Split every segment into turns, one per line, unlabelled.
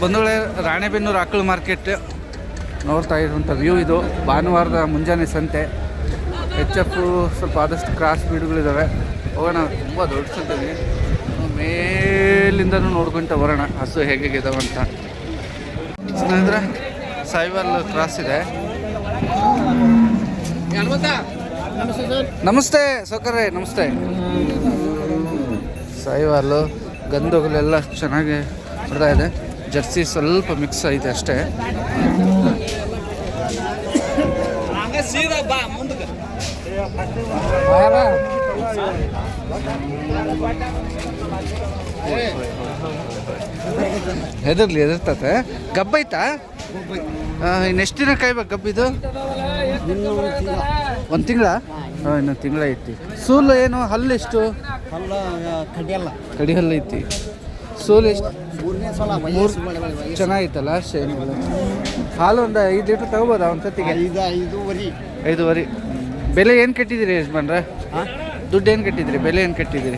ಬಂಧುಗಳೇ ರಾಣೆಬೆನ್ನೂರು ಆಕಳು ಮಾರ್ಕೆಟ್ ನೋಡ್ತಾ ಇರುವಂಥ ವ್ಯೂ ಇದು. ಭಾನುವಾರದ ಮುಂಜಾನೆ ಸಂತೆ. ಎಚ್ ಎಫ್ ಸ್ವಲ್ಪ ಆದಷ್ಟು ಕ್ರಾಸ್ ಬೀಡುಗಳಿದ್ದಾವೆ ಹೋಗೋಣ. ತುಂಬ ದೊಡ್ಡ ಸಂತೆ ಮೇಲಿಂದನೂ ನೋಡ್ಕೊಂತ ಬರೋಣ. ಹಸು ಹೇಗೆ ಅಂತ. ಸ್ನೇಹಿತರೆ ಸಾಯಿವಾಲ್ ಕ್ರಾಸ್ ಇದೆ. ನಮಸ್ತೆ ಸೌಕರ್ಯ ನಮಸ್ತೆ. ಸಾಯಿವಾಲು ಗಂಧಗಳೆಲ್ಲ ಚೆನ್ನಾಗಿ ಬರ್ತಾ ಇದೆ ಜರ್ಸಿ ಸ್ವಲ್ಪ ಮಿಕ್ಸ್ ಐತೆ ಅಷ್ಟೇ. ಹೆದರ್ಲಿ ಹೆದರ್ತತೆ. ಗಬ್ಬೈತಾ ಇನ್ನೆಷ್ಟು ಇನ್ನು ಎಷ್ಟು ದಿನ ಕಾಯ್ಬೇಕು ಗಬ್ಬಿದು ಒಂದು ತಿಂಗಳ? ಹಾಂ ಇನ್ನು ತಿಂಗಳ ಐತಿ. ಸೂಲು ಏನು ಹಲ್ಲು ಎಷ್ಟು?
ಅಲ್ಲ ಕಡಿಯಲ್ಲ
ಕಡಿ ಹಲ್ಲು ಐತಿ. ಸೂಲು ಎಷ್ಟು ಚೆನ್ನಾಗಿತ್ತಲ್ಲ ಹಾಲು ಒಂದು ಐದು ಲೀಟ್ರ್ ತಗೋಬೋದಾ ಒಂದು ಸತಿಗೆ?
ಐದು ಐದೂವರೆ.
ಬೆಲೆ ಏನು ಕಟ್ಟಿದ್ದೀರಿ ಯಜಮಾನ್ರ? ದುಡ್ಡು ಏನು ಕಟ್ಟಿದಿರಿ ಬೆಲೆ ಏನು ಕಟ್ಟಿದ್ದೀರಿ?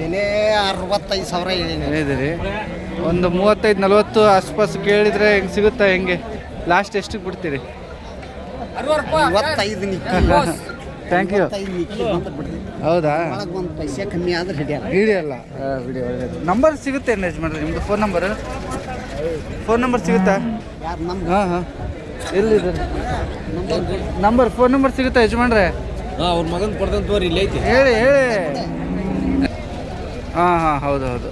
ಬೆಲೆ ಅರವತ್ತೈದು ಸಾವಿರ
ಹೇಳಿದಿರಿ? ಒಂದು ಮೂವತ್ತೈದು ನಲ್ವತ್ತು ಆಸ್ಪಾಸ್ ಕೇಳಿದರೆ ಹೆಂಗೆ ಸಿಗುತ್ತಾ ಹೆಂಗೆ? ಲಾಸ್ಟ್ ಎಷ್ಟಕ್ಕೆ ಬಿಡ್ತೀರಿ? ಥ್ಯಾಂಕ್ ಯು ಹೌದಾ?
ಒಂದು ಪೈಸೆ ಕಮ್ಮಿ ಆದ್ರೆ ಹಿಡಿಯಲ್ಲ.
ಹಿಡಿಯಲ್ಲ. ವಿಡಿಯೋ ಒಳ್ಳೆಯದು ನಂಬರ್ ಸಿಗುತ್ತೆ ಯಜಮಾನ್ರೆ? ನಿಮ್ಮದು ಫೋನ್ ನಂಬರ್ ಫೋನ್ ನಂಬರ್ ಸಿಗುತ್ತಾ?
ಯಾರು ನಮ್ಮ
ಹಾಂ ಹಾಂ. ಎಲ್ಲಿದೆ ನಂಬರ್ ಫೋನ್ ನಂಬರ್ ಸಿಗುತ್ತಾ ಯಜಮಾನ್ರೆ?
ಹಾಂ ಅವ್ರ ಮಗನ ಕೊಡ್ದಂತ ತೋರಿ ಇಲ್ಲಿ ಐತಿ.
ಹೇಳಿ ಹೇಳಿ. ಹಾಂ ಹಾಂ ಹೌದು ಹೌದು.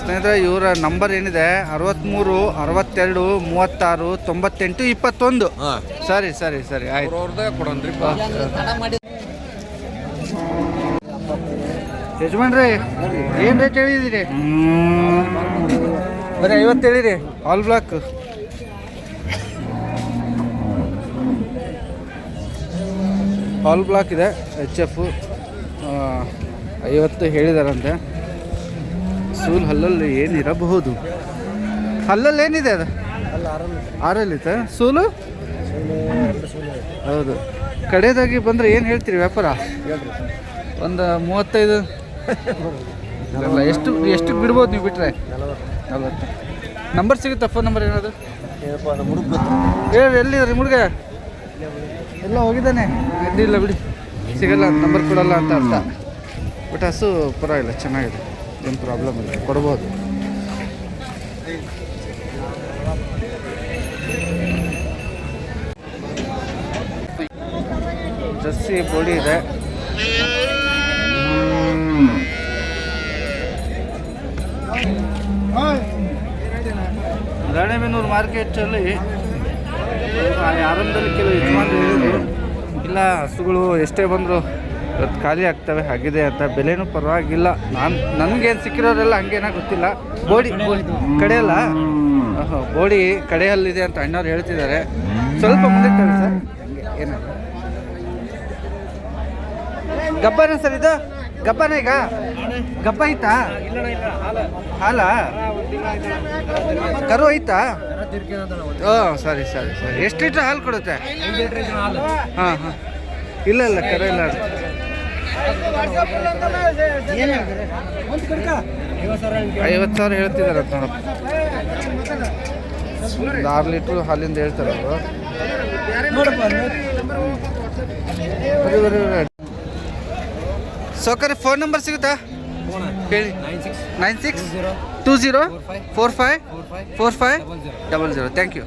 ಸ್ನೇಹಿತರೆ ಇವರ ನಂಬರ್ ಏನಿದೆ? ಅರವತ್ತ್ಮೂರು ಅರವತ್ತೆರಡು ಮೂವತ್ತಾರು ತೊಂಬತ್ತೆಂಟು ಇಪ್ಪತ್ತೊಂದು. ಸರಿ ಸರಿ ಸರಿ ಆಯ್ತು.
ಅವ್ರವ್ರದೇ
ಯಜಮಾನ್ರಿ, ಏನು ರೇಟ್ ಹೇಳಿದಿರಿ? ಬರೀ ಐವತ್ತು ಹೇಳಿರಿ ಆಲ್ ಬ್ಲಾಕ್ ಆಲ್ ಬ್ಲಾಕ್ ಇದೆ ಎಚ್ ಎಫ್ ಐವತ್ತು ಹೇಳಿದಾರಂತೆ. ಸೂಲ್ ಹಲ್ಲಲ್ಲಿ ಏನಿರಬಹುದು ಹಲ್ಲಲ್ಲಿ ಏನಿದೆ ಅದು? ಆರಲ್ಲಿದೆ ಸೂಲು? ಹೌದು. ಕಡೆಯದಾಗಿ ಬಂದರೆ ಏನು ಹೇಳ್ತೀರಿ ವ್ಯಾಪಾರ? ಒಂದು ಮೂವತ್ತೈದು. ಅಲ್ಲ ಎಷ್ಟು ಎಷ್ಟು ಬಿಡ್ಬೋದು ನೀವು ಬಿಟ್ಟರೆ ನಲ್ವತ್ತು. ನಂಬರ್ ಸಿಗುತ್ತಾ? ಫೋನ್ ನಂಬರ್ ಏನಾದ್ರು? ಹೇಳಿ ಎಲ್ಲಿದ್ರಿ ಹುಡುಗ ಎಲ್ಲ ಹೋಗಿದ್ದಾನೆ. ಎದ್ದಿಲ್ಲ ಬಿಡಿ. ಸಿಗಲ್ಲ ನಂಬರ್ ಕೊಡಲ್ಲ ಅಂತ ಅರ್ಥ. ಬಟ್ ಹಸು ಪರವಾಗಿಲ್ಲ ಚೆನ್ನಾಗಿದೆ. ಏನು ಪ್ರಾಬ್ಲಮ್ ಇಲ್ಲ. ಕೊಡ್ಬೋದು. ಜರ್ಸಿ ಬೋಡಿ ಇದೆ. ರಾಣೆಬೆನ್ನೂರು ಮಾರ್ಕೆಟಲ್ಲಿ ಆರಂಭದಲ್ಲಿ ಕೆಲವು ಯಜಮಾನರು ಹೇಳಿದರು, ಇಲ್ಲ, ಹಸುಗಳು ಎಷ್ಟೇ ಬಂದರೂ ಇವತ್ತು ಖಾಲಿ ಆಗ್ತವೆ, ಆಗಿದೆ ಅಂತ. ಬೆಲೆನೂ ಪರವಾಗಿಲ್ಲ. ನಾನು, ನನಗೇನು ಸಿಕ್ಕಿರೋರೆಲ್ಲ ಹಂಗೇನ ಗೊತ್ತಿಲ್ಲ. ಬೋಡಿ ಕಡೆಯಲ್ಲ? ಬೋಡಿ ಕಡೆಯಲ್ಲಿದೆ ಅಂತ ಅಣ್ಣವ್ರು ಹೇಳ್ತಿದ್ದಾರೆ. ಸ್ವಲ್ಪ ಮುಂದೆ ಸರ್. ಹಂಗೆ ಏನ? ಗಬ್ಬನ ಸರ್ ಇದು? ಗಬ್ಬನ ಈಗ? ಗಬ್ಬ ಐತಾ ಹಾಲ? ಕರು ಐತಾ ಓ, ಸರಿ ಸರಿ ಸರಿ. ಎಷ್ಟು ಲೀಟ್ರ್ ಹಾಲು ಕೊಡುತ್ತೆ? ಹಾಂ ಹಾಂ. ಇಲ್ಲ ಇಲ್ಲ, ಕರು ಇಲ್ಲ. ಐವತ್ತು ಸಾವಿರ ಹೇಳ್ತಿದ್ದಾರೆ ನೋಡಪ್ಪ. ಒಂದು ಆರು ಲೀಟ್ರ್ ಹಾಲಿಂದ ಹೇಳ್ತಾರೆ ಅವರು. ಸೌಕರ್ಯ, ಫೋನ್ ನಂಬರ್ ಸಿಗುತ್ತಾ? ಹೇಳಿ nine six two zero four five four five double zero thank you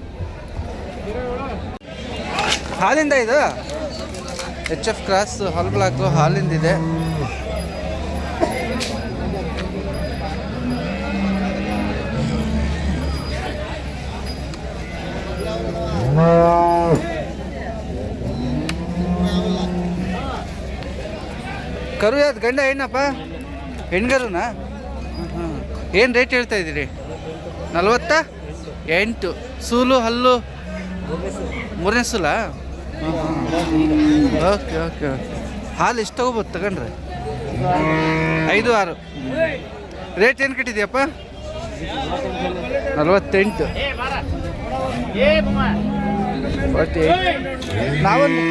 ಹಾಲಿಂದ ಇದು? H F cross all black ಹಾಲಿಂದ ಇದೆ. ಕರು ಯಾವ್ದು ಗಂಡ ಹೆಣ್ಣಪ್ಪ ಹೆಣ್ಗರುನಾ? ಹಾಂ ಏನು ರೇಟ್ ಹೇಳ್ತಾ ಇದ್ದೀರಿ? ನಲ್ವತ್ತ? ಎಂಟು. ಸೂಲು, ಹಲ್ಲು? ಮೂರನೇ ಸೂಲ? ಓಕೆ ಓಕೆ ಹಾಲು ಎಷ್ಟು ತಗೋಬೋದು ತಗೊಂಡ್ರೆ? ಐದು, ಆರು. ರೇಟ್ ಏನು ಕಟ್ಟಿದ್ಯಪ್ಪ? ನಲವತ್ತೆಂಟು. ನಾವೊಂದು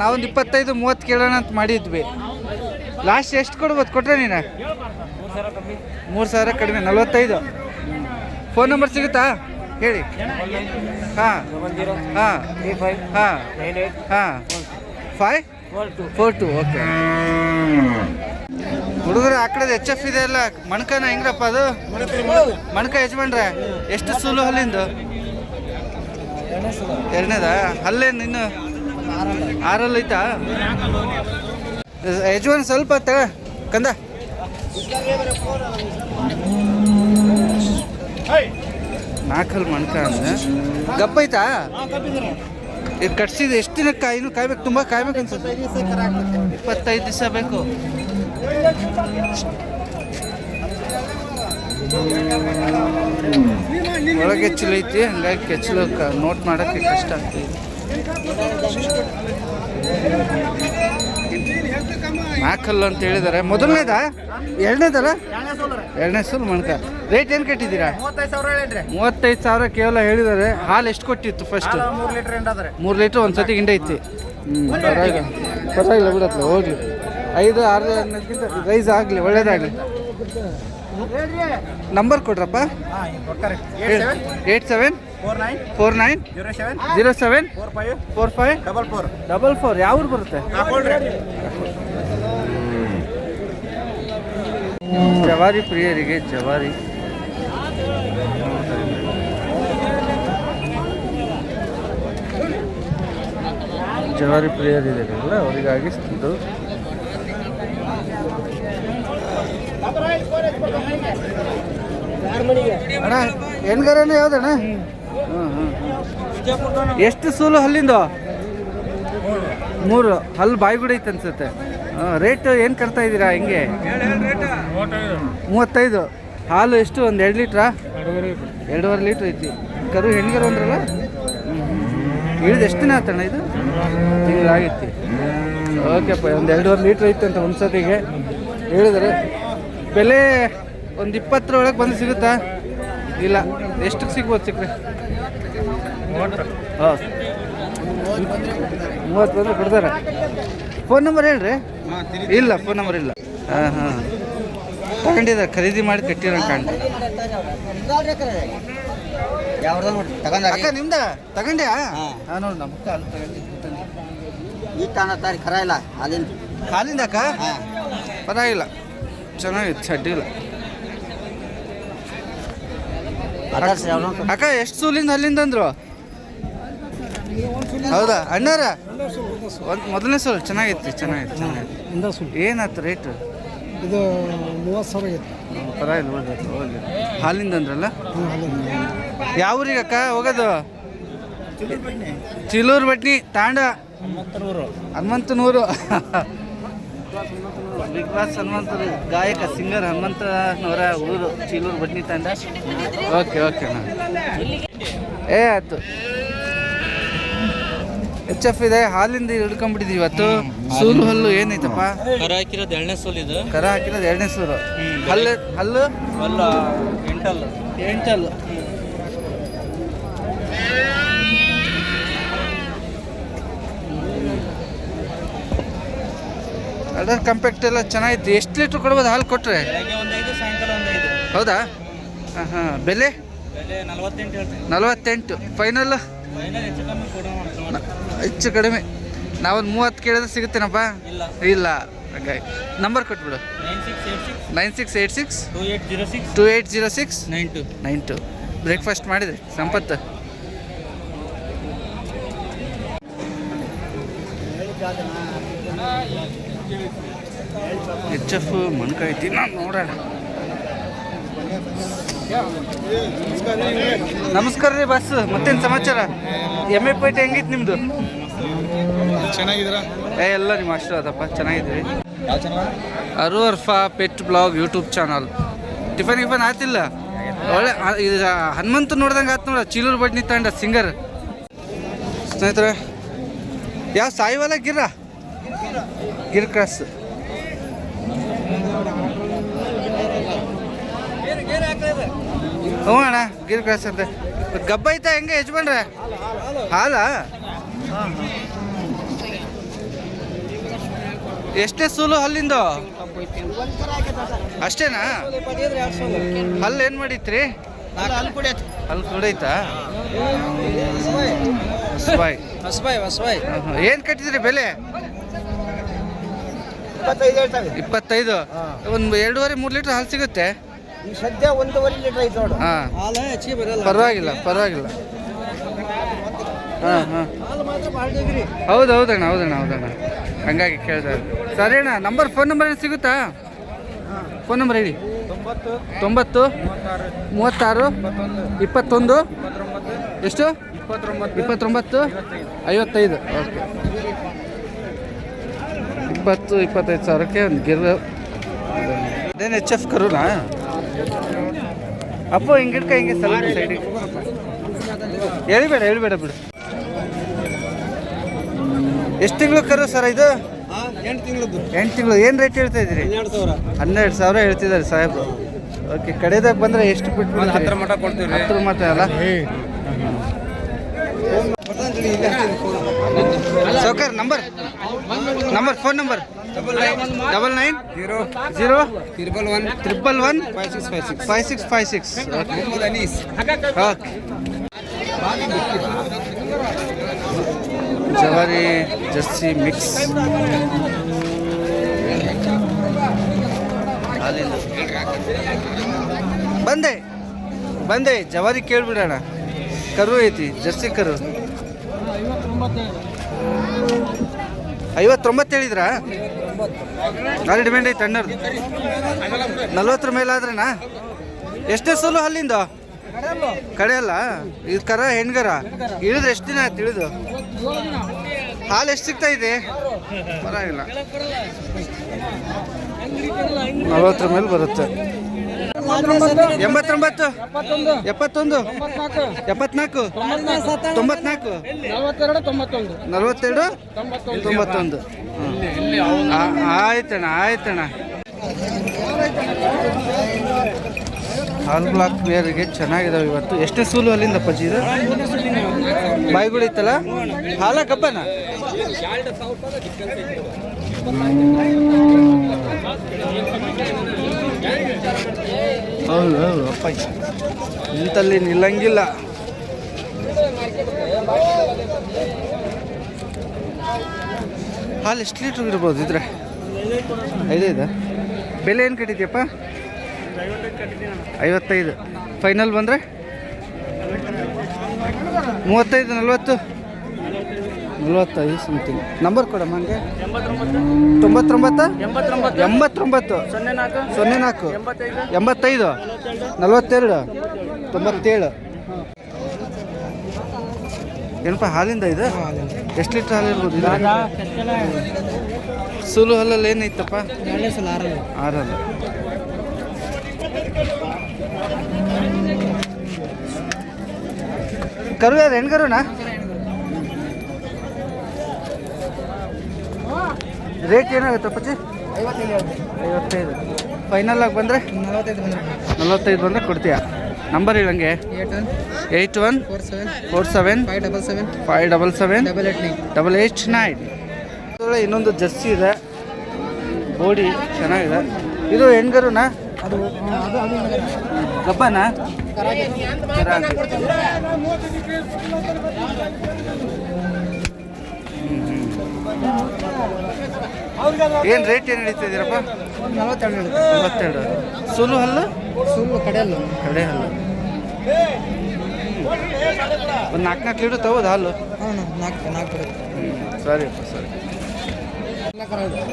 ನಾವೊಂದು ಇಪ್ಪತ್ತೈದು, ಮೂವತ್ತು ಕೇಳೋಣ ಅಂತ ಮಾಡಿದ್ವಿ. ಲಾಸ್ಟ್ ಎಷ್ಟು ಕೊಡ್ಬೋದು? ಕೊಟ್ರೆ ನೀನು? ಮೂರು ಸಾವಿರ ಕಡಿಮೆ, ನಲ್ವತ್ತೈದು. ಫೋನ್ ನಂಬರ್ ಸಿಗುತ್ತಾ? ಹೇಳಿ. ಹಾಂ. ಹಾಂ. ಹಾಂ. ಹಾಂ. ಫೋರ್ ಟು ಓಕೆ ಹುಡುಗರು ಆ ಕಡೆ ಎಚ್ ಎಫ್ ಇದೆ ಅಲ್ಲ, ಮಣ್ಕನ ಹೆಂಗ್ರಪ್ಪ ಅದು? ಮಣ್ಕ ಯಜಮಾನ್ರೆ, ಎಷ್ಟು ಸುಲು ಹಲ್ಲಿಂದು? ಎರಡನೇದಾ? ಹಲ್ಲೇನು ಇನ್ನು? ಆರಲ್ಲಿ. ಐತಾ ಯಜಮಾನ್ ಸ್ವಲ್ಪ ತಗ, ಕಂದ. ನಾಲ್ಕಲ್ ಮಣ್ಕ ಗಪ್ಪ ಐತಾ ಇದು ಕಟ್ಸಿದ ಎಷ್ಟು ದಿನ ಕಾಯಿನೂ ಕಾಯ್ಬೇಕು, ತುಂಬ ಕಾಯ್ಬೇಕು ಅನ್ಸುತ್ತೆ. ಇಪ್ಪತ್ತೈದು ದಿವಸ ಬೇಕು. ಒಳಗೆ ಐತಿ, ಹಂಗಾಗಿ ಕೆಚ್ಚಲು ನೋಟ್ ಮಾಡೋಕ್ಕೆ ಕಷ್ಟ ಆಗ್ತದೆ ನಾಲ್ಕಲ್ಲು ಅಂತ ಹೇಳಿದ್ದಾರೆ ಮೊದಲನೇದಾ? ಎರಡನೇದಲ್ಲ? ಎರಡನೇ ಸೂಲ್ ಮಣಕ. ರೇಟ್ ಏನು ಕಟ್ಟಿದ್ದೀರಾ?
ಮೂವತ್ತೈದು ಸಾವಿರ
ಕೇವಲ ಹೇಳಿದ್ದಾರೆ ಹಾಲು ಎಷ್ಟು ಕೊಟ್ಟಿತ್ತು ಫಸ್ಟ್
ಮೂರು ಲೀಟರ್
ಒಂದು ಸತಿ ಗಿಂಡ ಐತಿ. ಹ್ಞೂ ಪರವಾಗಿಲ್ಲ. ಪರವಾಗಿಲ್ಲ ಬಿಡತ್ಲ ಹೋಗ್ಲಿ. ಐದು ಆರು ಅನ್ನೋದಕ್ಕಿಂತ ರೈಸ್ ಆಗಲಿ ಒಳ್ಳೇದಾಗಲಿ. Number ಕೊಡ್ರಪ್ಪ. Eight seven.
Four nine.
Four nine.
Zero seven.
Zero seven.
Four five.
Four five.
Double four.
Double four. ಯಾವ ಬರುತ್ತೆ? ಜವಾರಿ ಪ್ರಿಯರಿಗೆ ಜವಾರಿ. ಜವಾರಿ ಪ್ರಿಯರಿದ್ದಾರಲ್ಲ ಅವರಿಗಾಗಿ ಇದು. ಅಣ್ಣ, ಹೆಣ್ಗರನೇ ಯಾವ್ದಣ್ಣ. ಎಷ್ಟು ಸೂಲು ಹಲ್ಲಿಂದು? ಮೂರು. ಹಲ್ಲು ಬಾಯಿಗುಡಿ ಐತೆ ಅನ್ಸುತ್ತೆ. ರೇಟ್ ಏನು ಕಟ್ತಾ ಇದ್ದೀರಾ, ಹೆಂಗೆ? ಮೂವತ್ತೈದು. ಹಾಲು ಎಷ್ಟು? ಒಂದು ಎರಡು ಲೀಟ್ರಾ? ಎರಡೂವರೆ ಲೀಟ್ರ್. ಐತಿ. ಕರು ಹೆಣ್ಗರು ಅಂದ್ರಲ್ಲ? ಇಳಿದು ಎಷ್ಟು ದಿನ ಆತಣ್ಣ ಇದು? ತಿಂಗಳಾಗಿತ್ತು ಓಕೆಪ್ಪ ಒಂದು ಎರಡೂವರೆ ಲೀಟ್ರ್ ಐತೆ ಅಂತ ಒಂದು ಸತಿಗೆ ಹೇಳಿದ್ರೆ. ಬೆಲೆ ಒಂದು ಇಪ್ಪತ್ತರೊಳಗೆ ಬಂದು ಸಿಗುತ್ತಾ? ಇಲ್ಲ. ಎಷ್ಟಕ್ಕೆ ಸಿಗ್ಬೋದು ಸಿಕ್ಕರೆ? ಹಾಂ. ಮೂವತ್ತು ಬಂದ್ರೆ ಕೊಡ್ತಾರೆ? ಫೋನ್ ನಂಬರ್ ಹೇಳ್ರಿ? ಇಲ್ಲ ಫೋನ್ ನಂಬರ್ ಇಲ್ಲ. ಹಾಂ ಹಾಂ. ತಗೊಂಡಿದ್ದಾರೆ ಖರೀದಿ ಮಾಡಿ ಕಟ್ಟಿರೋ ಕಾಣ್ತಾರೆ
ಯಾವ್ದು ನೋಡಿ ತಗೊಂಡ
ಅಕ್ಕ ನಿಮ್ದ? ತಗೊಂಡ್ಯಾ?
ಹಾ.
ನೋಡಿ ನಮ್ಮ ಕಾಲು ತಗೊಂಡು
ಈ ಕಾಣತ್ತಾರಿ ಖರ ಇಲ್ಲ ಹಾಲಿನ
ಹಾಲಿಂದ ಅಕ್ಕ?
ಹಾಂ.
ಪರವಾಗಿಲ್ಲ. ಚೆನ್ನಾಗಿತ್ತು ಚಡ್ಡಿಲ್ಲ ಅಕ್ಕ ಎಷ್ಟು ಸೂಲಿಂದ ಅಲ್ಲಿಂದ ಅಂದ್ರು? ಹೌದಾ? ಅಣ್ಣಾರ ಒಂದು ಮೊದಲನೇ ಸೂಲ್. ಚೆನ್ನಾಗಿತ್ತು ಚೆನ್ನಾಗಿತ್ತು ಚೆನ್ನಾಗಿತ್ತು. ಏನಾಯ್ತು ರೇಟು
ಇದು ಮೂವತ್ತು ಸಾವಿರ ಆಗೈತೆ
ಪರವಾಗಿಲ್ಲ ಹಾಲಿಂದ ಅಂದ್ರಲ್ಲ? ಯಾವ ಊರಿಗೆ ಅಕ್ಕ ಹೋಗೋದು ಚಿಲೂರು ಬಟ್ನಿ ತಾಂಡ. ಹನುಮಂತನೂರು. ಬಿಗ್ ಬಾಸ್ ಹನುಮಂತರು ಗಾಯಕ ಸಿಂಗರ್ ಹನುಮಂತನವರ ಊರು ಚೀಲೂರು ಬಟ್ನಿ ತಾಂಡ. ಓಕೆ ಓಕೆ ಅಣ್ಣ ಏ ಆಯ್ತು. ಎಚ್ ಎಫ್ ಇದೆ ಹಾಲಿಂದ ಹಿಡ್ಕೊಂಡ್ಬಿಟ್ಟಿದ್ವಿ ಇವತ್ತು. ಸೂರು ಹಲ್ಲು ಏನೈತಪ್ಪ
ಕರ ಹಾಕಿರೋದು ಎರಡನೇ ಸೂಲ್ ಇದು.
ಕರ ಹಾಕಿರೋದು ಎರಡನೇ ಸೂರು. ಹಲ್ಲು ಹಲ್ಲು?
ಎಂಟಲ್ಲು.
ಎಂಟಲ್ಲು. ಅದರ ಕಂಪ್ಯಾಕ್ಟ್ ಎಲ್ಲ ಚೆನ್ನಾಗಿತ್ತು. ಎಷ್ಟು ಲೀಟ್ರ್ ಕೊಡ್ಬೋದು ಹಾಲು ಕೊಟ್ಟರೆ ಹೌದಾ? ಹಾಂ ಹಾಂ ಬೆಲೆ
ನಲವತ್ತೆಂಟು ಹೇಳ್ತೀನಿ.
ನಲವತ್ತೆಂಟು. ಫೈನಲ್
ಫೈನಲ್ ಹೆಚ್ಚು
ಕಡಿಮೆ. ನಾವೊಂದು ಮೂವತ್ತು ಕೇಳಿದ್ರೆ ಸಿಗುತ್ತೇನಪ್ಪ?
ಇಲ್ಲ.
ಹಾಗಾಗಿ ನಂಬರ್ ಕೊಟ್ಬಿಡು.
Nine six
eight six.
Two eight zero six.
Two eight zero six.
Nine two.
Nine two. Breakfast ಮಾಡಿದೆ. ಸಂಪತ್ತು. ಎಚ್ ಎಫ್ ಮಣ್ಕೈತಿ ನಾನು ನೋಡೋಣ ನಮಸ್ಕಾರ ರೀ ಬಸ್ ಮತ್ತೇನು ಸಮಾಚಾರ? ಎಂ ಎ ಪೇಟೆ ಹೆಂಗಿತ್ತು ನಿಮ್ಮದು
ಚೆನ್ನಾಗಿದ್ದೀರಾ?
ಏ ಎಲ್ಲ ನಿಮ್ಮ ಚೆನ್ನಾಗಿದ್ರಿ
ಯಾವ ಚಾನಲ್
ಅರು Arfa pet blog YouTube channel. Tiffin ಗಿಫನ್ ಆಯ್ತಿಲ್ಲ? ಒಳ್ಳೆ ಇದು ಹನುಮಂತ ನೋಡ್ದಂಗೆ ಆತು ನೋಡ ಚೀಲೂರು ಬಡ್ನಿ ತಂಡ ಸಿಂಗರ್ ಸ್ನೇಹಿತರೆ ಯಾವ ಸಾಯಿವಲ್ಲ ಗಿರ್ರ ಗಿರ್ ಕ್ರಾಸ್. ಹ್ಞೂ ಅಣ್ಣ ಗಿರ್ ಕ್ರಾಸ್ ಅಂತ. ಗಬ್ಬ ಐತಾ ಹೆಂಗೆ ಯಜಮಾನ್ರೆ? ಹಾಲ? ಎಷ್ಟೇ ಸೂಲು ಹಲ್ಲಿಂದು? ಅಷ್ಟೇನಾ? ಹಲ್ಲು ಏನು ಮಾಡಿತ್ರಿ?
ಅಲ್ಲಿ
ಕುಡೈತಾ ಏನು ಕಟ್ಟಿದ್ರಿ ಬೆಲೆ?
ಇಪ್ಪತ್ತೈದು
ಒಂದು ಎರಡೂವರೆ ಮೂರು ಲೀಟ್ರ್ ಹಾಲು ಸಿಗುತ್ತೆ?
ಈ ಸದ್ಯ ಒಂದೂವರೆ ಲೀಟರ್ ಐತೆ ನೋಡು.
ಹಾಂ.
ಹಾಲು ಹೆಚ್ಚಿಗೆ ಬರಲ್ಲ.
ಪರವಾಗಿಲ್ಲ ಪರವಾಗಿಲ್ಲ. ಹಾಂ ಹಾಂ.
ಹಾಲು ಮಾತ್ರ
ಹೌದು ಹೌದಣ್ಣ ಹೌದಣ್ಣ ಹೌದಣ್ಣ. ಹಂಗಾಗಿ ಕೇಳ್ದೆ ಸರಿ ಅಣ್ಣ ನಂಬರ್ ಫೋನ್ ನಂಬರ್ ಏನು ಸಿಗುತ್ತಾ? ಫೋನ್ ನಂಬರ್ ಹೇಳಿ.
ತೊಂಬತ್ತು.
ತೊಂಬತ್ತು ಮೂವತ್ತಾರು ಇಪ್ಪತ್ತೊಂದು. ಎಷ್ಟು?
ಇಪ್ಪತ್ತೊಂಬತ್ತು.
ಇಪ್ಪತ್ತೊಂಬತ್ತು ಐವತ್ತೈದು. ಓಕೆ ಇಪ್ಪತ್ತು ಇಪ್ಪತ್ತೈದು ಸಾವಿರಕ್ಕೆ ಒಂದು ಗಿರ್ ಅದೇನು ಎಚ್ ಎಫ್ ಕರುನಾ? ಅಪ್ಪು ಹಿಂಗಿಡ್ಕ ಹಿಂಗೆ ಸ್ವಲ್ಪ ಸೈಡಿಗೆ ಹೇಳಿಬೇಡ ಹೇಳಿಬೇಡ ಬಿಡು. ಎಷ್ಟು ತಿಂಗಳು ಕರು ಸರ್ ಇದು?
ಎಂಟು ತಿಂಗಳದ್ದು
ಎಂಟು ತಿಂಗಳು. ಏನು ರೇಟ್ ಹೇಳ್ತಾ ಇದ್ದೀರಿ?
ಹನ್ನೆರಡು ಸಾವಿರ
ಹನ್ನೆರಡು ಸಾವಿರ ಹೇಳ್ತಿದ್ದಾರೆ ಸಾಹೇಬ್ರು. ಓಕೆ ಕಡೆದಾಗ ಬಂದರೆ ಎಷ್ಟು ಬಿಟ್ಟು
ಹತ್ತರ ಮಟ ಕೊಡ್ತೀವಿ.
ಹತ್ತರ ಮಠ ಅಲ್ಲ? ಸೌಕರ್ number. Number phone number. Double nine
zero
zero
triple one
triple one
five six five six
five six five six
Mohammed Anees
okay ಜವಾರಿ ಜರ್ಸಿ ಮಿಕ್ಸ್ ಬಂದೆ ಬಂದೆ ಜವಾರಿ ಕೇಳ್ಬಿಡೋಣ ಕರು ಐತಿ ಜರ್ಸಿ ಕರು ಐವತ್ತೊಂಬತ್ತು ಹೇಳಿದ್ರಾ? ನಾಳೆ ಡಿಮ್ಯಾಂಡ್ ಐತೆ ಅಣ್ಣರ್ದು ನಲ್ವತ್ತರ ಮೇಲೆ ಆದ್ರನಾ ಎಷ್ಟೇ ಸೋಲು ಅಲ್ಲಿಂದ? ಕಡೆ ಅಲ್ಲ? ಇದು ಕರ, ಹೆಣ್ಗರ? ಇಳಿದ್ರೆ ಎಷ್ಟು ದಿನ ಆಯ್ತು ಇಳಿದು? ಹಾಲು ಎಷ್ಟು ಸಿಗ್ತಾ ಇದೆ? ಪರವಾಗಿಲ್ಲ. ನಲ್ವತ್ತರ ಮೇಲೆ ಬರುತ್ತೆ. ಎಂಬತ್ತೊಂಬತ್ತು. ಎಪ್ಪತ್ತೊಂದು. ಎಪ್ಪತ್ನಾಲ್ಕು. ತೊಂಬತ್ನಾಲ್ಕು.
ನಲವತ್ತೆರಡು ತೊಂಬತ್ತೊಂದು.
ಆಯ್ತಣ್ಣ ಆಯ್ತಣ್ಣ. ಹಾಲ್ ಬ್ಲಾಕ್ ಮೇರಿಗೆ ಚೆನ್ನಾಗಿದಾವೆ ಇವತ್ತು. ಎಷ್ಟೇ ಸೂಲು ಅಲ್ಲಿಂದ ಪಜ್ಜಿ ಇದು? ಬಾಯಿಗಳು ಇತ್ತಲ್ಲ? ಹಾಲ ಕಬ್ಬನ ಹೌದು ಅಪ್ಪ ಇಂತಲ್ಲಿ ನಿಲ್ಲಂಗಿಲ್ಲ. ಹಾಲು ಎಷ್ಟು ಲೀಟ್ರ್ ಇರ್ಬೋದು ಇದ್ರೆ? ಐದೈದ ಬೆಲೆ ಏನು ಕಟ್ಟಿದ್ಯಪ್ಪ? ಐವತ್ತೈದು. ಫೈನಲ್ ಬಂದರೆ? ಮೂವತ್ತೈದು, ನಲ್ವತ್ತು? ನಲ್ವತ್ತೈದು ಸಮಥಿಂಗ್ ನಂಬರ್ ಕೊಡಮ್ಮ ಹಂಗೆ? ತೊಂಬತ್ತೊಂಬತ್ತು? ಎಂಬತ್ತೊಂಬತ್ತು.
ಸೊನ್ನೆ ನಾಲ್ಕು. ಎಂಬತ್ತೈದು.
ನಲ್ವತ್ತೆರಡು. ತೊಂಬತ್ತೇಳು. ಏನಪ್ಪ ಹಾಲಿಂದ ಇದು? ಎಷ್ಟು ಲೀಟ್ರ್ ಹಾಲು ಇರ್ಬೋದು ಸುಲು ಹಲ್ಲಲ್ಲಿ ಏನೈತಪ್ಪ
ಆರಲ್ಲ.
ಕರು ಯಾರು ಹೆಣ್ಗರುನಾ? ರೇಟ್ ಏನಾಗುತ್ತೆ ಪಚ್ಚಿ ಐವತ್ತೈದು ಫೈನಲ್ ಆಗಿ ಬಂದರೆ?
ನಲವತ್ತೈದು ಬಂದ್ರೆ.
ನಲವತ್ತೈದು ಬಂದರೆ ಕೊಡ್ತೀಯ? Number ಹೇಳಂಗೆ
eight one
eight one
four seven
four seven
five double seven
five double seven
double eight nine
double eight nine ಇನ್ನೊಂದು ಜರ್ಸಿ ಇದೆ. ಬೋಡಿ ಚೆನ್ನಾಗಿದೆ. ಇದು ಹೆಂಗರುನಾ
ಅದು
ಗಬ್ಬನಾ? ಏನು ರೇಟ್ ಏನು ನಡೀತಿದ್ದೀರಪ್ಪ
ನಲವತ್ತೆರಡು ಹೇಳಿ.
ನಲವತ್ತೆರಡು. ಸುಲು ಹಲ್ಲು?
ಸುಳ್ಳು ಕಡೆಯಲ್ಲ
ಕಡೆ ಹಲ್ಲು. ಒಂದು ನಾಲ್ಕು ನಾಲ್ಕು ಲೀಟರ್ ತಗೋದು ಹಾಲು.
ಹಾಂ ನಾಲ್ಕು ನಾಲ್ಕು
ಸರಿಯಪ್ಪ ಸರಿ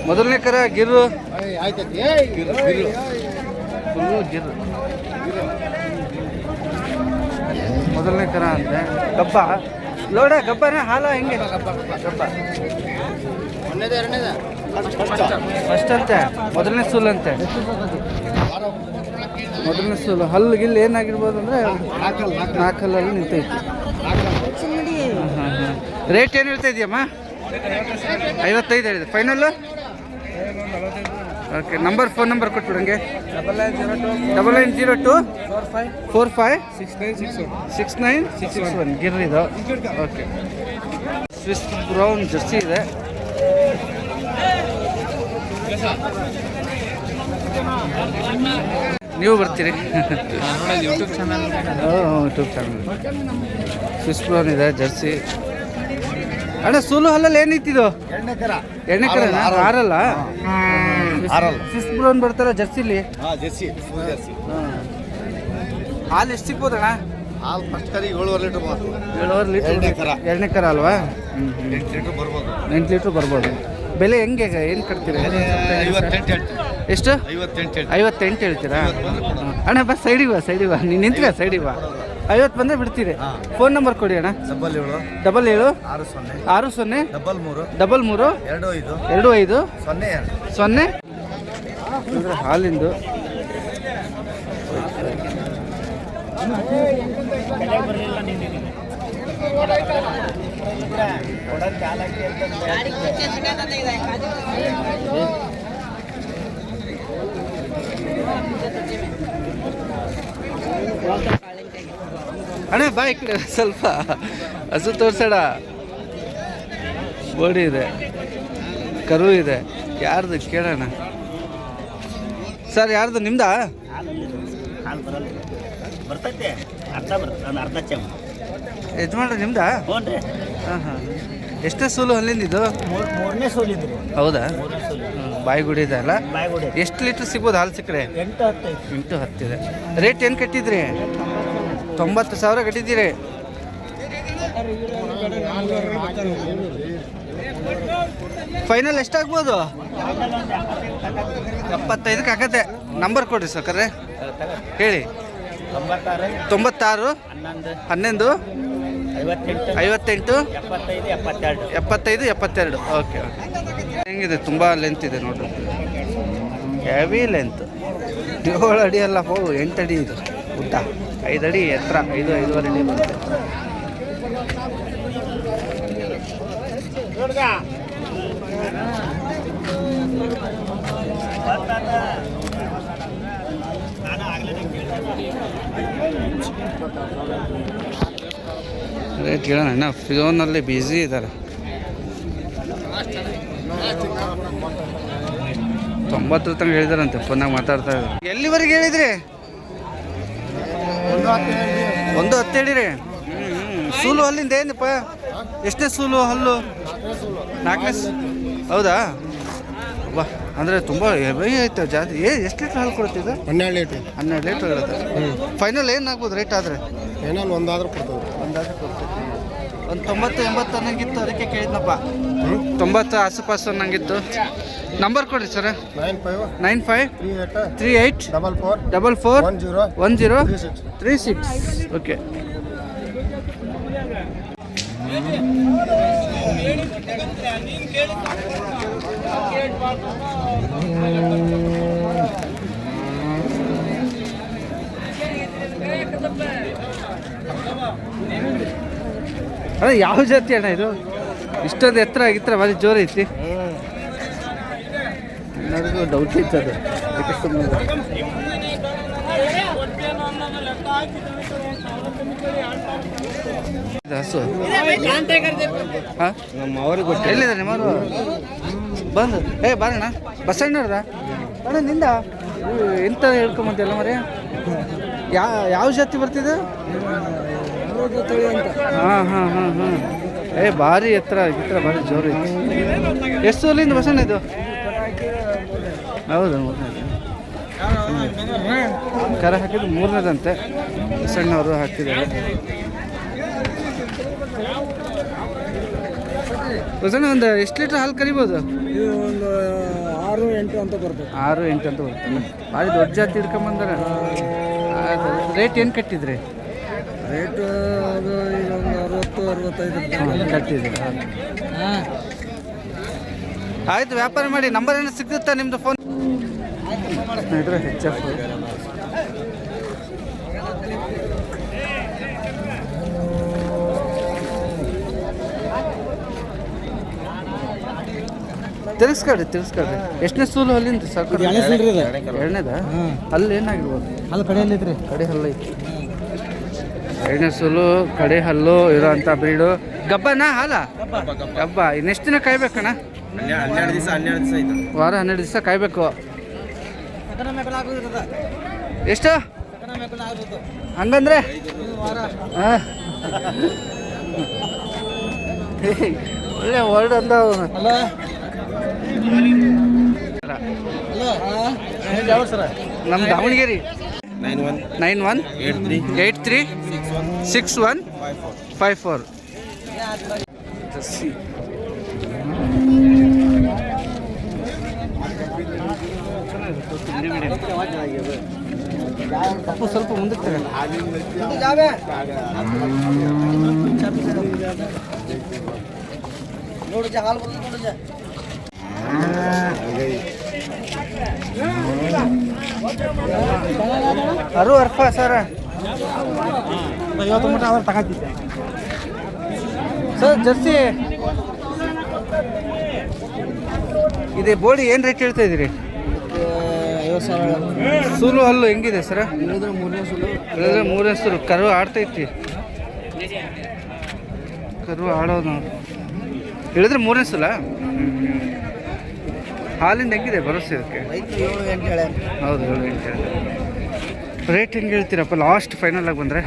ಮೊದಲನೇ ಕರ ಗಿರು
ಗಿರ್ರು.
ಗಿರು ಗಿರು ಫುಲ್ಲು ಮೊದಲನೇ ಕರ ಅಂತೆ. ಗಬ್ಬ. ಲೋಡ ಗಬ್ಬನ ಹಾಲ ಹೆಂಗೆ? ಗಬ್ಬ
ಎರಡನೇದ
ಫಸ್ಟ್ ಅಂತೆ ಮೊದಲನೇ ಸೂಲ್ ಅಂತೆ. ಮೊದಲನೇ ಸೂಲು. ಹಲ್ಲು ಗಿಲ್ಲು ಏನಾಗಿರ್ಬೋದು ಅಂದರೆ ನಾಲ್ಕು ಹಲ್ಲಲ್ಲಿ ನಿಂತೈತಿ. ರೇಟ್ ಏನು ಹೇಳ್ತಾ ಇದೆಯಮ್ಮ? ಐವತ್ತೈದು ಹೇಳಿದೆ. Final okay number phone number ಕೊಟ್ಬಿಡಂಗೆ
double nine zero two
double nine zero two
four five
four five
six nine six one
six nine six one ಗಿರ್ರಿದು okay Swiss brown Jersey ಇದೆ. ನೀವು ಬರ್ತೀರಿ.
YouTube channel
YouTube channel Swiss brown ಇದೆ Jersey. ಅಣ್ಣ ಸೂಲು ಹಲ್ಲಲ್ಲಿ ಏನಿತ್ತಿದು
ಎರಡನೇ ಕರ.
ಎಣ್ಣೆ ಕರ ಆರಲ್ಲ
ಆರಲ್ಲ.
ಸ್ವಿಸ್ ಬ್ರೌನ್ ಬರ್ತಾರ ಜರ್ಸಿಲಿ?
ಹಾಂ ಜೆರ್ಸಿ
ಹಾಲು ಎಷ್ಟು ಸಿಗ್ಬೋದಣ್ಣ?
ಹಾಲು ಫಸ್ಟ್ ಕರಿ ಏಳುವರೆ ಲೀಟರ್ ಮಾತು
ಏಳುವರೆ ಲೀಟ್ರ್
ಎರಡನೇ ಕರ.
ಎರಡನೇ ಕರ ಅಲ್ವಾ?
ಎಂಟು ಲೀಟರ್ ಬರ್ಬೋದು.
ಎಂಟು ಲೀಟ್ರ್ ಬರ್ಬೋದು. ಬೆಲೆ ಹೆಂಗೆ ಏನು ಕಟ್ತೀರಿ? ಎಷ್ಟು?
ಐವತ್ತೆಂಟು
ಹೇಳ್ತೀರಾ? ಅಣ್ಣ ಬಾ ಸೈಡಿಗೆ ಬಾ ಸೈಡಿಗೆ ಬಾ. ನೀನು ನಿಂತ್ಕ ಸೈಡಿಗೆ ಬಾ. ಐವತ್ತು ಬಂದರೆ ಬಿಡ್ತೀರಿ. ಫೋನ್ ನಂಬರ್ ಕೊಡಿ ಅಣ್ಣ.
ಡಬಲ್ ಏಳು.
ಡಬಲ್ ಏಳು.
ಆರು ಸೊನ್ನೆ.
ಆರು ಸೊನ್ನೆ.
ಡಬಲ್ ಮೂರು.
ಡಬಲ್ ಮೂರು.
ಎರಡು ಐದು.
ಎರಡು ಐದು.
ಸೊನ್ನೆ
ಸೊನ್ನೆ. ಹಾಲಿಂದು. ಅಣ್ಣ ಬಾ ಈ ಸ್ವಲ್ಪ ಹಸು ತೋರ್ಸಡ ಬೋಡಿ ಇದೆ. ಕರು ಇದೆ. ಯಾರ್ದು ಕೇಳೋಣ? ಸರ್ ಯಾರ್ದು? ನಿಮ್ದಾ?
ಹಾಲು ಬರಲ್ಲ. ಬರ್ತೈತೆ. ಅರ್ಧ ಬರ್ತದೆ ಒಂದು ಅರ್ಧ ಚೆಮ್
ಯಜಮಾನ್ರ ನಿಮ್ದಾ?
ಹ್ಞೂ ರೀ
ಹಾಂ ಹಾಂ ಎಷ್ಟೇ ಸೂಲು ಅಲ್ಲಿಂದ ಇದು?
ಮೂರು ಮೂರನೇ ಸೋಲಿದ್ರಿ
ಹೌದಾ?
ಬಾಯಿಗುಡಿ ಸೋಲಿ.
ಬಾಯಿ ಗುಡಿ ಇದೆ ಅಲ್ಲ?
ಬಾಯ್ಗುಡಿ.
ಎಷ್ಟು ಲೀಟ್ರ್ ಸಿಗ್ಬೋದು ಹಾಲು ಸಿಕ್ಕರೆ?
ಎಂಟು ಹತ್ತೈದು
ಎಂಟು ಹತ್ತಿದೆ ರೇಟ್ ಏನು ಕಟ್ಟಿದ್ರಿ? ತೊಂಬತ್ತು ಸಾವಿರ ಕಟ್ಟಿದ್ದೀರಿ. ಫೈನಲ್ ಎಷ್ಟಾಗ್ಬೋದು ಎಪ್ಪತ್ತೈದಕ್ಕೆ ಆಗತ್ತೆ. ನಂಬರ್ ಕೊಡ್ರಿ ಸಕ್ಕರೆ ಹೇಳಿ.
ತೊಂಬತ್ತಾರು. ಹನ್ನೊಂದು. ಐವತ್ತೆಂಟು. ಎಪ್ಪತ್ತೈದು ಎಪ್ಪತ್ತೆರಡು.
ಓಕೆ ಓಕೆ ಹೆಂಗಿದೆ? ತುಂಬ ಲೆಂತ್ ಇದೆ ನೋಡ್ರಿ. ಹೆವಿ ಲೆಂತ್ ಏಳು ಅಡಿ ಅಲ್ಲ ಹೋಗು ಎಂಟು ಅಡಿ ಇದು. ಉದ್ದ ಐದು ಅಡಿ ಎತ್ತರ. ಐದು ಐದುವರೆ ಅಡಿ ಬರುತ್ತೆ. ರೇಟ್ ಹೇಳೋಣ. ಅಣ್ಣ ಫೋನಲ್ಲಿ ಬ್ಯುಸಿ ಇದ್ದಾರೆ. ತೊಂಬತ್ತರ ತನಕ ಹೇಳಿದಾರಂತೆ ಫೋನಾಗ ಮಾತಾಡ್ತಾ ಇದ್ದಾರೆ. ಎಲ್ಲಿವರೆಗೆ ಹೇಳಿದ್ರಿ? ಒಂದು ಹತ್ತು ಹೇಳಿರಿ. ಸೂಲು ಅಲ್ಲಿಂದ ಏನಪ್ಪ? ಎಷ್ಟೇ ಸೂಲು ಹಲ್ಲು? ನಾಲ್ಕನೇ ಹೌದಾ? ಬಾ ಅಂದರೆ ತುಂಬ ಆಯ್ತು ಜಾಸ್ತಿ ಏ ಎಷ್ಟು ಲೀಟ್ರ್ ಹಾಲು ಕೊಡ್ತಿದ್ದು
ಹನ್ನೆರಡು ಲೀಟ್ರ್
ಹನ್ನೆರಡು ಲೀಟ್ರ್ ಇರುತ್ತೆ ಫೈನಲ್ ಏನಾಗ್ಬೋದು ರೇಟ್ ಆದರೆ?
ಏನಾದ್ರು ಒಂದಾದ್ರೂ ಕೊಡ್ತದೆ
ಒಂದು ತೊಂಬತ್ತು ಎಂಬತ್ತು ಅನ್ನಂಗಿತ್ತು ಅದಕ್ಕೆ ಕೇಳಿದ್ನಪ್ಪ. ತೊಂಬತ್ತು ಆಸುಪಾಸು ಅನ್ನಂಗಿತ್ತು. ನಂಬರ್ ಕೊಡಿ sir
nine five
nine five
three eight
three eight
double four
double four
one zero
one zero
three six
three six okay ಅಣ್ಣ ಯಾವ ಜಾತಿ ಅಣ್ಣ ಇದು? ಇಷ್ಟೊಂದು ಎತ್ತರ ಆಗಿತ್ತರ ಭಾರಿ ಜೋರ ಐತಿ. ನನಗೂ ಡೌಟ್ ಇತ್ತು ಅದು ಹಸು. ಹಾಂ?
ನಮ್ಮ ಅವ್ರಿಗೆ ಗೊತ್ತು
ಎಲ್ಲಿದೆ ನಿಮ್ಮವರು? ಬಂದು. ಏ ಬಾರಣ್ಣ. ಬಸಣ್ಣವ್ರದ? ಅಣ್ಣ ನಿಂದ? ಎಂತ ಹೇಳ್ಕೊಂಬಂತಿಲ್ಲ ಮರಿ? ಯಾ ಯಾವ ಜಾತಿ ಬರ್ತಿದೆ ಹಾಂ ಹಾಂ ಹಾಂ ಹಾಂ. ಏ ಭಾರಿ ಎತ್ತರ ಎತ್ತರ ಭಾರಿ ಜೋರು ಐತಿ ಎಷ್ಟು ಅಲ್ಲಿಂದ ಬಸಣ್ಣ ಇದು? ಹೌದು ಮೂರನೇದು ಕರ ಹಾಕಿದ್ದು ಮೂರನೇದಂತೆ. ಬಸಣ್ಣವರು ಹಾಕಿದ್ದಾರೆ. ಬಸಣ್ಣ ಒಂದು ಎಷ್ಟು ಲೀಟ್ರ್ ಹಾಲು ಕರಿಬೋದು?
ಇದು ಒಂದು ಆರು ಎಂಟು ಅಂತ ಬರ್ತದೆ.
ಆರು ಎಂಟು ಅಂತ ಬರ್ತದೆ. ಭಾರಿ ದೊಡ್ಡ ಜಾತಿ ಹಿಡ್ಕೊಂಬಂದಾರ ರೇಟ್ ಏನು ಕಟ್ಟಿದ್ರಿ?
ರೇಟ್ ಅದು ಈಗ ಒಂದು ಅರವತ್ತು ಅರವತ್ತೈದು
ಹಾಂ ಆಯಿತು ಆಯ್ತು ವ್ಯಾಪಾರ ಮಾಡಿ. ನಂಬರ್ ಏನು ಸಿಗುತ್ತೆ ನಿಮ್ಮದು ಫೋನ್ ಸ್ನೇಹಿತರೆ ಹೆಚ್ ಎಫ್ ತಿರ್ಸ್ಕೊಡ್ರಿ ತಿರ್ಸ್ಕೊಡ್ರಿ ಎಷ್ಟನೇ ಸೂಲು ಅಲ್ಲಿಂದ? ಸಾಕು. ಎರಡನೇದ? ಅಲ್ಲಿ ಏನಾಗಿರ್ಬೋದು?
ಅಲ್ಲಿ ಕಡೆಯಲ್ಲಿ ಐತ್ರಿ
ಕಡೆ ಹಲ್ಲು ಐತಿ ಸುಲು, ಕಡೆ ಹಲ್ಲು ಇರೋಂಥ ಬ್ರೀಡು ಗಬ್ಬನ, ಹಾಲ? ಗಬ್ಬ. ಇನ್ನೆಷ್ಟು ದಿನ ಕಾಯ್ಬೇಕಣ್ಣ? ವಾರ ಹನ್ನೆರಡು ದಿವಸ ಕಾಯ್ಬೇಕು. ಎಷ್ಟು? ಹಂಗಂದ್ರೆ. ಒಳ್ಳೆ ವರ್ಡ್ ಅಂದ ನಮ್ಮ Davanagere.
Nine one
nine one
eight three
eight three six one five four Appu ಸ್ವಲ್ಪ ಮುಂದಕ್ಕೆ ತಗೊಳ್ಳಿ.
ನೋಡಿಜ ಹಾಲು ಬರ್ತದೆ ನೋಡಿಜ
ಅರು ಅರ್ಪ ಸರ್.
ಐವತ್ತು ಮಟ್ಟ ಆದ್ರೆ ತಗೋತಿದ್ದೆ
ಸರ್, ಜರ್ಸಿ. ಇದೆ ಬೋಡಿ ಏನು ರೇಟ್ ಹೇಳ್ತಾ ಇದ್ದೀರಿ? ಸೂಲು ಹಲ್ಲು ಹೆಂಗಿದೆ ಸರ್?
ಮೂರನೇ ಸುಲು
ಮೂರನೇ ಸುಲು ಕರು ಆಡ್ತೈತಿ ಕರು ಆಡೋದು ಹೇಳಿದ್ರೆ ಮೂರನೇ ಸಲ ಹಾಲಿಂದ ಹೆಂಗಿದೆ ಭರೋಸೆ ಇದಕ್ಕೆ?
ಹೌದು ಏಳು ಎಂಟು
ರೇಟ್ ಹೆಂಗೆ ಹೇಳ್ತೀರಪ್ಪ? ಲಾಸ್ಟ್ ಫೈನಲ್ ಆಗಿ ಬಂದರೆ?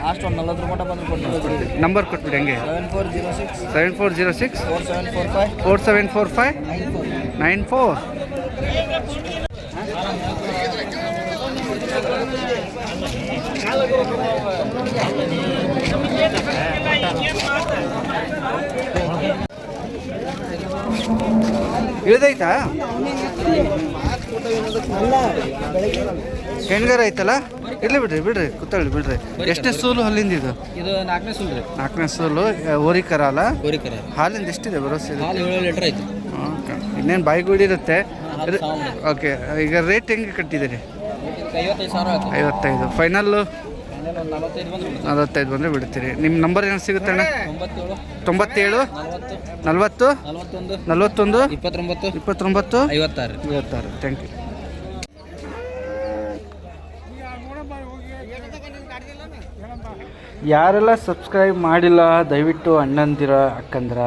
ನಂಬರ್ ಕೊಟ್ಬಿಡಿ ಹೆಂಗೆ?
Seven four zero six
seven four zero six
four seven four five
four seven four five
nine four
ಇಳಿದೈತಾ ಹೆಣ್ಗಾರ ಐತಲ್ಲ? ಇರ್ಲಿ ಬಿಡ್ರಿ ಬಿಡ್ರಿ ಕೂತಾಳಿ ಬಿಡ್ರಿ. ಎಷ್ಟನೇ ಸೂಲು ಅಲ್ಲಿಂದ ಇದು?
ಇದು ನಾಲ್ಕನೇ ಸೂಲು ರೀ.
ನಾಲ್ಕನೇ ಸೂಲು ಓರಿಕರ ಅಲ್ಲ?
ಓರಿಕರ
ಹಾಲಿಂದ ಎಷ್ಟಿದೆ ಭರೋಸೆ ಇದೆ
ಹಾಲು ಏಳು ಲೀಟ್ರ್ ಐತಿ
ಓಕೆ. ಇನ್ನೇನು ಈಗ ರೇಟ್ ಹೆಂಗೆ ಕಟ್ಟಿದ್ದೀರಿ?
ಐವತ್ತೈದು ಆಯ್ತು.
ಫೈನಲ್ಲು
ನಲವತ್ತೈದು ಬಂದು
ನಲವತ್ತೈದು ಬಂದರೆ ಬಿಡ್ತೀರಿ. ನಿಮ್ಮ ನಂಬರ್ ಏನು ಸಿಗುತ್ತೆ ಅಣ್ಣ? ತೊಂಬತ್ತೇಳು.
ನಲವತ್ತು.
ನಲ್ವತ್ತು?
ನಲವತ್ತೊಂದು.
ನಲ್ವತ್ತೊಂದು?
ಇಪ್ಪತ್ತೊಂಬತ್ತು.
ಇಪ್ಪತ್ತೊಂಬತ್ತು?
ಐವತ್ತಾರು.
ಐವತ್ತಾರು. ಥ್ಯಾಂಕ್ ಯು ಯಾರೆಲ್ಲ ಸಬ್ಸ್ಕ್ರೈಬ್ ಮಾಡಿಲ್ಲ ದಯವಿಟ್ಟು ಅಣ್ಣಂದಿರ ಅಕ್ಕಂದ್ರ.